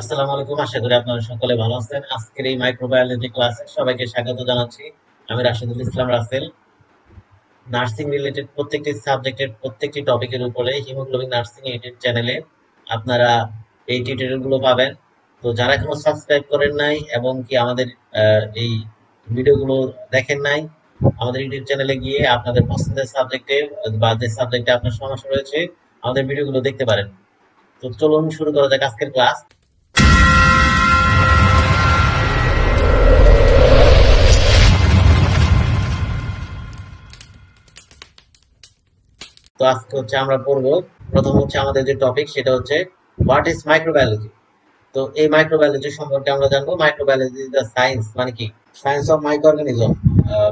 আসসালামু আলাইকুম, আশা করি আপনারা সকলে ভালো আছেন। আজকের এই মাইক্রোবায়োলজি ক্লাসে সবাইকে স্বাগত জানাচ্ছি। আমি রাশিদুল ইসলাম রাসেল। নার্সিং রিলেটেড প্রত্যেকটি সাবজেক্টের প্রত্যেকটি টপিকের উপরে হিমোগ্লোবিন নার্সিং ইউটিউব চ্যানেলে আপনারা এই টিউটোরিয়ালগুলো পাবেন। তো যারা এখনও সাবস্ক্রাইব করেন নাই এবং কি আমাদের এই ভিডিওগুলো দেখেন নাই, আমাদের ইউটিউব চ্যানেলে গিয়ে আপনাদের পছন্দের সাবজেক্টে বা যে সাবজেক্টে আপনার সমস্যা রয়েছে, আমাদের ভিডিওগুলো দেখতে পারেন। তো চলুন শুরু করা যাক আজকের ক্লাস তো আজকে হচ্ছে আমরা পড়ব। প্রথম হচ্ছে আমাদের যে টপিক সেটা হচ্ছে হোয়াট ইজ মাইক্রোবায়োলজি তো এই মাইক্রোবায়োলজি সম্পর্কে আমরা জানব। মাইক্রোবায়োলজি ইজ দ্য সায়েন্স মানে কি? Science of microorganism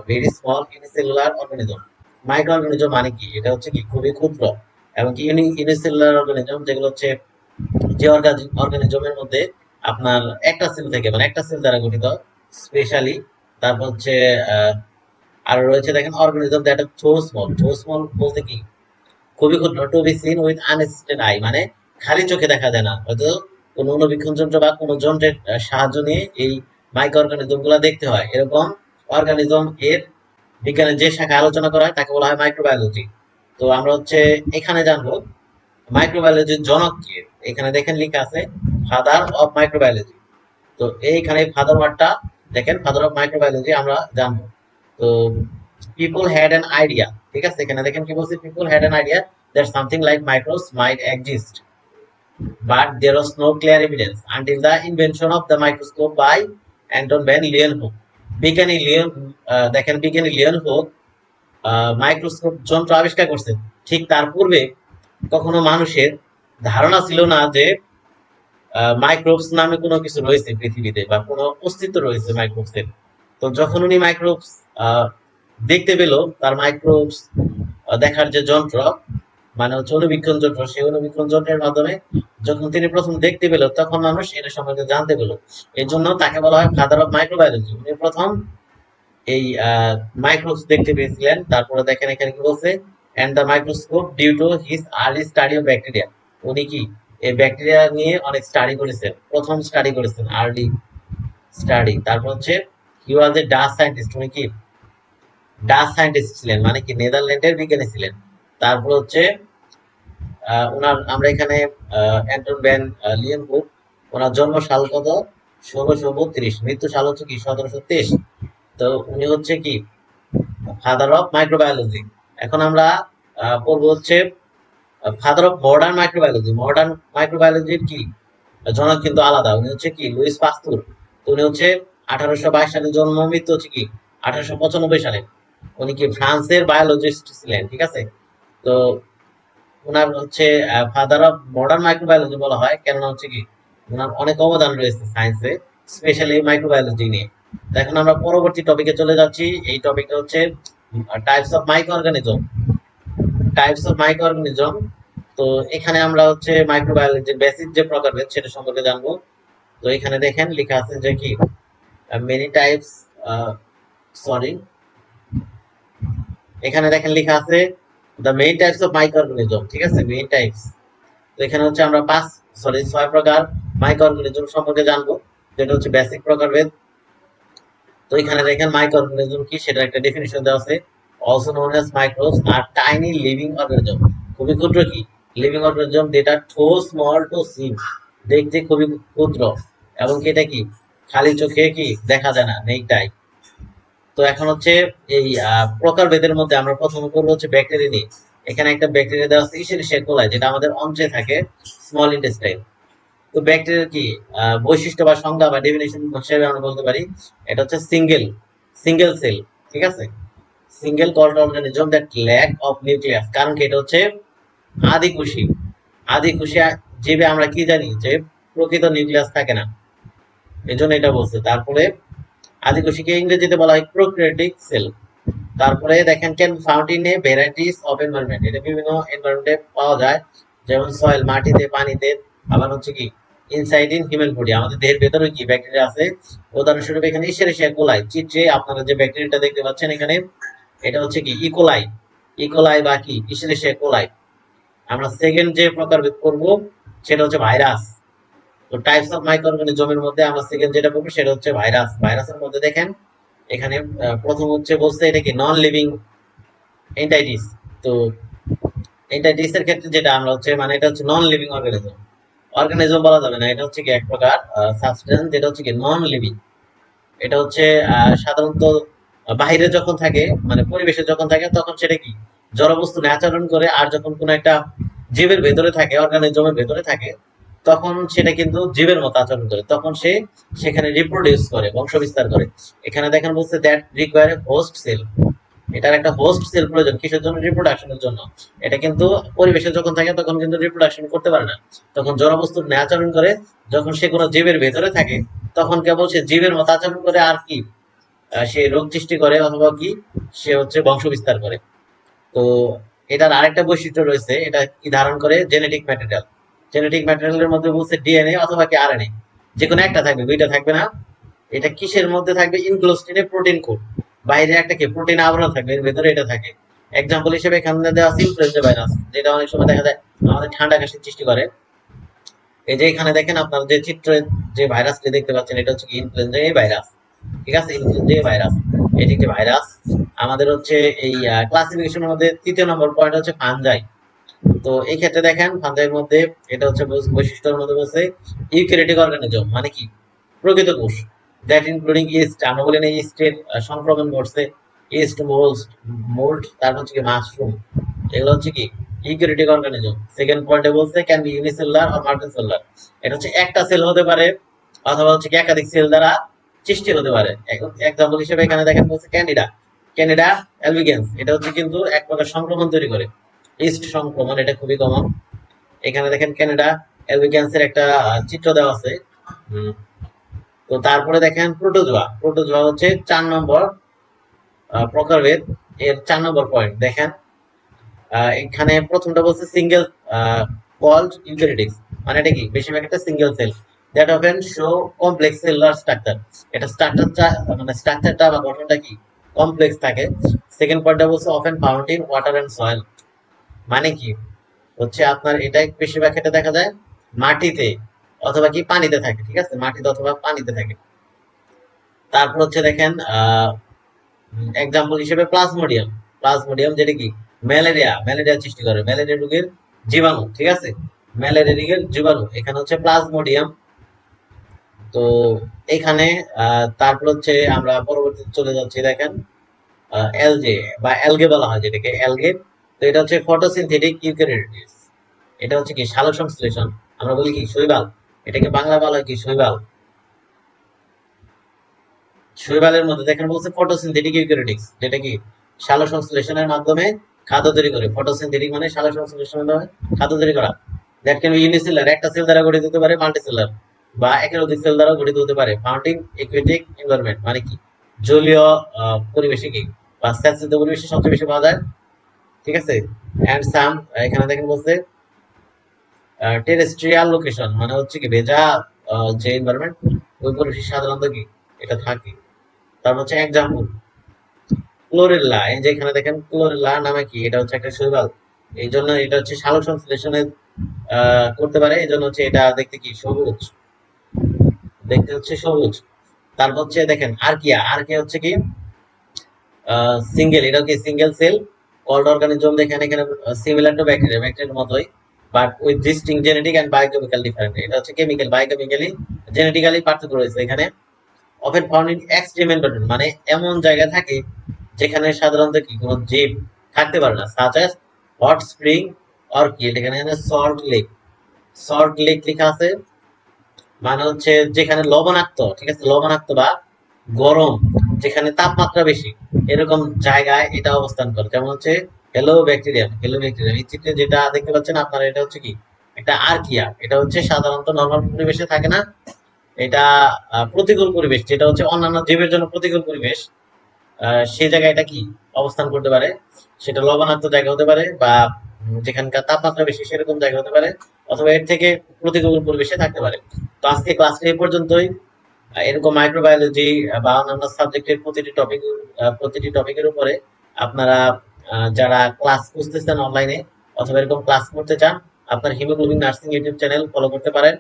very small unicellular organism microorganism মানে কি? এটা হচ্ছে কি? খুবই ক্ষুদ্র এবং কি? ইউনিসেলুলার অর্গানিজম যেগুলো হচ্ছে যে অর্গানিজমের মধ্যে আপনার একটা সেল থেকে মানে একটা সেল দ্বারা গঠিত স্পেশালি তারপর হচ্ছে আর রয়েছে দেখেন organism that so small so small বলতে কি? খুবই to be seen with unassisted eye মানে খালি চোখে দেখা যায় না। হয়তো কোনো অনুবীক্ষণ যন্ত্র বা কোনো যন্ত্রের সাহায্য নিয়ে এই মাইক্রো অর্গানিজমগুলা দেখতে হয়। এরকম অর্গানিজম এর বিজ্ঞানের যে শাখা আলোচনা করা হয়, তাকে বলা হয় মাইক্রোবায়োলজি তো আমরা হচ্ছে এখানে জানব মাইক্রোবায়োলজির জনক কে? এখানে দেখেন লেখা আছে ফাদার অফ মাইক্রোবায়োলজি তো এইখানে ফাদার ওয়ার্ডটা দেখেন ফাদার অফ মাইক্রোবায়োলজি আমরা জানব। তো পিপল হ্যাড অ্যান আইডিয়া ঠিক আছে? এখানে দেখেন কি বলছে people had an idea that something like micros might exist but there was no clear evidence until the invention of the microscope by Anton van Leeuwenhoek. বিজ্ঞানী আহ, দেখেন বিজ্ঞানী লিওন হোক মাইক্রোস্কোপ যন্ত্র আবিষ্কার করছেন ঠিক তার পূর্বে কখনো মানুষের ধারণা ছিল না যে মাইক্রোবস নামে কোনো কিছু রয়েছে পৃথিবীতে বা কোনো অস্তিত্ব রয়েছে মাইক্রোবসের তো যখন উনি মাইক্রোবস দেখতে পেল তার মাইক্রোবস দেখার যে যন্ত্র মানে হচ্ছে অনুবীক্ষণ যন্ত্র, সেই অনুবীক্ষণ যন্ত্রের মাধ্যমে যখন তিনি প্রথম দেখতে পেল, তখন মানুষ এটা সম্পর্কে জানতে পেল। এই জন্য তাকে বলা হয় ফাদার অফ মাইক্রোবায়োলজি উনি প্রথম এই মাইক্রোবস দেখতে পেয়েছিলেন। তারপরে দেখেন এখানে কি বলছে and the microscope due to his early study of bacteria উনি কি? এই ব্যাকটেরিয়া নিয়ে অনেক স্টাডি করেছেন। প্রথম স্টাডি করেছেন আর্লি স্টাডি তারপর হচ্ছে হি ওয়াজ এ ডাচ সায়েন্টিস্ট উনি কি? ডাচ সায়েন্টিস্ট ছিলেন মানে কি নেদারল্যান্ডের বিজ্ঞানী ছিলেন। তারপর হচ্ছে ওনার আমরা এখানে অ্যান্টন ব্যান বুক ওনার জন্ম সাল কত? ষোলোশো বত্রিশ, মৃত্যু সাল হচ্ছে কি, সতেরোশো তেইশ। তো উনি হচ্ছে কি ফাদার অফ মাইক্রোবায়োলজি এখন আমরা পড়ব হচ্ছে father of modern microbiology modern মাইক্রোবায়োলজির কি? জনক কিন্তু আলাদা। উনি হচ্ছে কি, লুইস পাস্তুর। উনি হচ্ছে, আঠারোশো বাইশ সালে জন্ম, মৃত্যু হচ্ছে কি, আঠারোশো পঁচানব্বই সালে। উনি কি ফ্রান্সের বায়োলজিস্ট ছিলেন, ঠিক আছে? তো ওনার হচ্ছে ফাদার অফ মডার্ন মাইক্রোবায়োলজি বলা হয়, কেননা হচ্ছে কি ওনার অনেক অবদান রয়েছে সায়েন্সে স্পেশালি মাইক্রোবায়োলজি নিয়ে। এখন আমরা পরবর্তী টপিকে চলে যাচ্ছি, এই টপিকটা হচ্ছে types of microorganism types of microorganism তো এখানে আমরা হচ্ছে মাইক্রোবায়োলজির বেসিক যে প্রকারভেদ সেটা সম্পর্কে জানব। তো এখানে দেখেন, লেখা আছে যে কি মেনি টাইপস সরি এখানে দেখেন লেখা আছে the main types of microorganism ঠিক আছে? মেইন টাইপস তো এখানে হচ্ছে আমরা পাঁচ সরি ছয় প্রকার মাইক্রো অর্গানিজম সম্পর্কে জানব। যেটা হচ্ছে বেসিক প্রকারভেদ তো এখানে দেখেন মাইক্রো অর্গানিজম কি সেটা একটা ডেফিনিশন দেওয়া আছে। Also known as microbes are tiny living organism খুবই ক্ষুদ্র কি? লিভিং অর্গানিজম যেটা ঠো স্মল টু সি দেখতে খুবই ক্ষুদ্র। এবং কি এটা কি? খালি চোখে কি? দেখা যায় না নেইটাই তো এখন হচ্ছে এই প্রকারভেদের মধ্যে আমরা প্রথমে করব হচ্ছে ব্যাকটেরিয়া নিয়ে। এখানে একটা ব্যাকটেরিয়া দেওয়া আছে ইসেরিশিয়া কোলাই যেটা আমাদের অন্ত্রে থাকে স্মল ইন্টেস্টাইন তো ব্যাকটেরিয়ার কি? বৈশিষ্ট্য বা সংজ্ঞা বা ডেফিনেশন হিসেবে আমরা বলতে পারি, এটা হচ্ছে সিঙ্গেল সিঙ্গেল সেল ঠিক আছে? Single called organism that lack of nucleus কারণ কি? এটা হচ্ছে আদি খুশি আদি খুশি জীবে আমরা কি জানি? যে প্রকৃত নিউক্লিয়াস থাকে না। এই জন্য এটা বলছে। তারপরে আদি কোষীকে ইংরেজিতে বলা হয় প্রোক্রিয়েটিক সেল। তারপরে দেখেন can found in a varieties of environment এটা বিভিন্ন এনভায়রনমেন্টে পাওয়া যায়। যেমন সয়েল মাটিতে, পানিতে। আবার হচ্ছে কি ইনসাইড ইন হিউম্যান বডি আমাদের দেহের ভেতরে কি ব্যাকটেরিয়া আছে? উদাহরণস্বরূপ এখানে ইসেরিশিয়া কোলাই চিত্রে আপনারা যে ব্যাকটেরিয়াটা দেখতে পাচ্ছেন এখানে, এটা হচ্ছে কি ইকোলাই ইকোলাই বা কি? ইসেরিশিয়া কোলাই আমরা সেকেন্ড যে প্রকারভেদ করব, সেটা হচ্ছে ভাইরাস তো টাইপস অফ মাইক্রো অর্গানিজমের মধ্যে আমরা সেকেন্ড যেটা বলব সেটা হচ্ছে ভাইরাস ভাইরাসের মধ্যে দেখেন, এখানে প্রথম হচ্ছে বলছে এটা কি নন লিভিং এন্টাইটিস তো এন্টাইটিস এর ক্ষেত্রে যেটা আমরা হচ্ছে মানে এটা হচ্ছে নন লিভিং অর্গানিজম অর্গানিজম বলা যাবে না, এটা হচ্ছে কি এক প্রকার সাবস্টেন্স যেটা হচ্ছে কি নন লিভিং এটা হচ্ছে সাধারণত বাইরে যখন থাকে মানে পরিবেশে যখন থাকে, তখন সেটা কি? জড়বস্তু আচরণ করে, আর যখন কোনো একটা জীবের ভেতরে থাকে অর্গানিজমের ভেতরে থাকে তখন সেটা কিন্তু জীবের মতো আচরণ করে। তখন সে সেখানে রিপ্রোডিউস করে বংশ বিস্তার করে। এখানে দেখেন বলছে দ্যাট রিকোয়ার হোস্ট সেল এটার একটা হোস্ট সেল প্রয়োজন কিসের জন্য? রিপ্রোডাকশনের জন্য। এটা কিন্তু পরিবেশে যখন থাকে তখন কিন্তু রিপ্রোডাকশন করতে পারে না। তখন জড়বস্তুর ন্যায় আচরণ করে, যখন সে কোনো জীবের ভেতরে থাকে, তখন কেবল সে জীবের মতো আচরণ করে আর কি? সে রোগ সৃষ্টি করে অথবা কি? সে হচ্ছে বংশ বিস্তার করে। তো এটার আরেকটা বৈশিষ্ট্য রয়েছে, এটা কি ধারণ করে? জেনেটিক ম্যাটেরিয়াল জেনেটিক ম্যাটেরিয়ালের মধ্যে বলছে ডিএনএ অথবা কি আরএনএ যে কোনো একটা থাকবে, দুইটা থাকবে না। এটা কিসের মধ্যে থাকবে? ইনক্লোস্টিনে প্রোটিন কোড বাইরে একটা কি? প্রোটিন আবরণ থাকবে, এর ভেতরে এটা থাকে। এক্সাম্পল হিসেবে এখানে দেওয়া আছে ইনফ্লুয়েঞ্জা ভাইরাস যেটা অনেক সময় দেখা যায় আমাদের ঠান্ডা কাশির সৃষ্টি করে। এই যে এখানে দেখেন আপনারা যে চিত্রে, যে ভাইরাসটি দেখতে পাচ্ছেন, এটা হচ্ছে ইনফ্লুয়েঞ্জা এই ভাইরাস ঠিক আছে? ইনফ্লুয়েঞ্জা ভাইরাস এটি একটি ভাইরাস আমাদের হচ্ছে এই ক্লাসিফিকেশনের মধ্যে তৃতীয় নম্বর পয়েন্ট হচ্ছে ফানজাই তো এই ক্ষেত্রে দেখেন ফানজাইয়ের মধ্যে এটা হচ্ছে বৈশিষ্ট্যের মধ্যে বলছে ইউক্যারিওটিক অর্গানিজম মানে কি? প্রকৃত কোষ। দ্যাট ইনক্লুডিং ইস্ট আমরা বলি ইস্টের সংক্রমণ ঘটছে। ইস্ট মোল্ড মোল্ড তারপর হচ্ছে কি মাশরুম এগুলো হচ্ছে কি? Eukaryotic organism. সেকেন্ড পয়েন্টে বলছে can be unicellular or multicellular এটা হচ্ছে একটা সেল হতে পারে, অথবা হচ্ছে কি একাধিক সেল দ্বারা সৃষ্টি হতে পারে। এক্সাম্পল হিসেবে এখানে দেখেন বলছে ক্যান্ডিডা ক্যান্ডিডা অ্যালবিগেন্স এটা হচ্ছে কিন্তু এক প্রকার সংক্রমণ তৈরি করে। ইস্ট সংক্রমণ, এটা খুবই কমন এখানে দেখেন ক্যানাডা অ্যালবিগেন্সের একটা চিত্র দেওয়া আছে। তো তারপরে দেখেন প্রোটোজোয়া প্রোটোজোয়া হচ্ছে চার নম্বর প্রকারভেদ। এর চার নম্বর পয়েন্ট দেখেন। এখানে প্রথমটা বলছে সিঙ্গেল কল্ড ইউক্যারিটিক্স মানে এটা কি? বেশিরভাগ একটা single cell that often show complex cellular structure এটা স্ট্রাকচারটা মানে স্ট্রাকচারটা বা গঠনটা কি? কমপ্লেক্স থাকে। সেকেন্ড পয়েন্টটা বলছে often found in water and soil মানে কি? হচ্ছে আপনার এটা বেশিরভাগ ক্ষেত্রে দেখা যায় মাটিতে অথবা কি পানিতে থাকে, ঠিক আছে? মাটিতে অথবা পানিতে থাকে। তারপর হচ্ছে দেখেন এক্সাম্পল হিসেবে প্লাজমোডিয়াম প্লাজমোডিয়াম যেটা কি? ম্যালেরিয়া ম্যালেরিয়া সৃষ্টি করে। ম্যালেরিয়া রোগের জীবাণু, ঠিক আছে? ম্যালেরিয়া রোগের জীবাণু। এখানে হচ্ছে প্লাজমোডিয়াম তো এখানে তারপর হচ্ছে আমরা পরবর্তীতে চলে যাচ্ছি দেখেন এলজে বা অ্যালগে বলা হয় যেটাকে অ্যালগে তো এটা হচ্ছে ফটোসিনথেটিক ইউক্যারিওটিস এটা হচ্ছে কি সালোক সংশ্লেষণ। আমরা বলি কি, শৈবাল। এটাকে বাংলা বলা হয় কি, শৈবাল। শৈবালের মধ্যে দেখেন বলছে ফটোসিনথেটিক ইউক্যারিওটিক্স যেটা কি সালোক সংশ্লেষণের মাধ্যমে খাদ্য তৈরি করে। ফটোসিনথেটিক মানে সালোক সংশ্লেষণের মাধ্যমে খাদ্য তৈরি করা। দ্যাট ক্যান বি ইউনিসেলার একটা সেল দ্বারা গঠিত হতে পারে মাল্টিসেলার বা একের অধিক সেল দ্বারা গঠিত হতে পারে। ফাউন্ডিং ইকুইটিক এনভায়রনমেন্ট মানে কি, জলীয় পরিবেশে কি, বা স্যাঁতসিদ্ধ পরিবেশে সবচেয়ে বেশি পাওয়া যায় ঠিক আছে? এন্ড সাম এখানে দেখেন বলছে টেরেস্ট্রিয়াল লোকেশন মানে হচ্ছে কি ভেজা যে এনভায়রনমেন্ট ওই পরিবেশে সাধারণত কি, এটা থাকে। তারপর হচ্ছে এক্সাম্পল ক্লোরেল্লা এই যে এখানে দেখেন ক্লোরেল্লা নামে কি, এটা হচ্ছে একটা শৈবাল। এই জন্য এটা হচ্ছে সালোক সংশ্লেষণে করতে পারে, এই জন্য হচ্ছে এটা দেখতে কি, সবুজ। দেখতে হচ্ছে সবুজ। তারপর হচ্ছে দেখেন আর্কিয়া আর্কিয়া হচ্ছে কি সিঙ্গেল এটা কি সিঙ্গেল সেল কল্ড অর্গানিজম দেখেন, এখানে সিমিলার টু ব্যাকটেরিয়া ব্যাকটেরিয়ার মতোই but with distinct genetic and biochemical different এটা হচ্ছে কেমিক্যাল বায়োকেমিক্যালি জেনেটিক্যালি পার্থক্য রয়েছে এখানে। অফেন ফাউন্ড ইন এক্সট্রিম মানে এমন জায়গা থাকে যেখানে সাধারণত কি, কোনো জীব থাকতে পারে না such as hot spring orchid এখানে সল্ট লেক সল্ট লেক লেখা আছে মানে হচ্ছে যেখানে লবণাক্ত, ঠিক আছে, লবণাক্ত বা গরম যেখানে তাপমাত্রা বেশি, এরকম জায়গায় এটা অবস্থান করে। যেমন হচ্ছে হ্যালো ব্যাকটেরিয়াম হ্যালো ব্যাকটেরিয়াম এই চিত্রে যেটা দেখতে পাচ্ছেন আপনারা, এটা হচ্ছে কি? একটা আর্কিয়া এটা হচ্ছে সাধারণত নর্মাল পরিবেশে থাকে না। এটা প্রতিকূল পরিবেশ, যেটা হচ্ছে অন্যান্য জীবের জন্য প্রতিকূল পরিবেশ। সেই জায়গায় এটা কি অবস্থান করতে পারে? সেটা লবণাক্ত জায়গা হতে পারে বা যেখানকার তাপমাত্রা বেশি সেরকম জায়গা হতে পারে। অথবা এর থেকে প্রতিকূল পরিবেশে থাকতে পারে। তো আজকে ক্লাসটা এই পর্যন্তই। এরকম মাইক্রোবায়োলজি বা অন্যান্য সাবজেক্টের প্রতিটি টপিক প্রতিটি টপিকের উপরে আপনারা যারা ক্লাস খুঁজতেছেন অনলাইনে অথবা এরকম ক্লাস করতে চান, আপনার hemoglobin nursing YouTube channel follow করতে পারেন,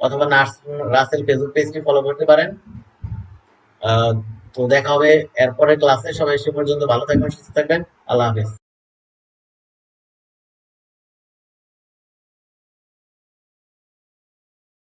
অথবা নার্স রাসেল ফেসবুক পেজটি ফলো করতে পারেন। তো দেখা হবে এরপরে ক্লাসে সবাই সে পর্যন্ত ভালো থাকবেন, সুস্থ থাকবেন, আল্লাহ হাফেজ।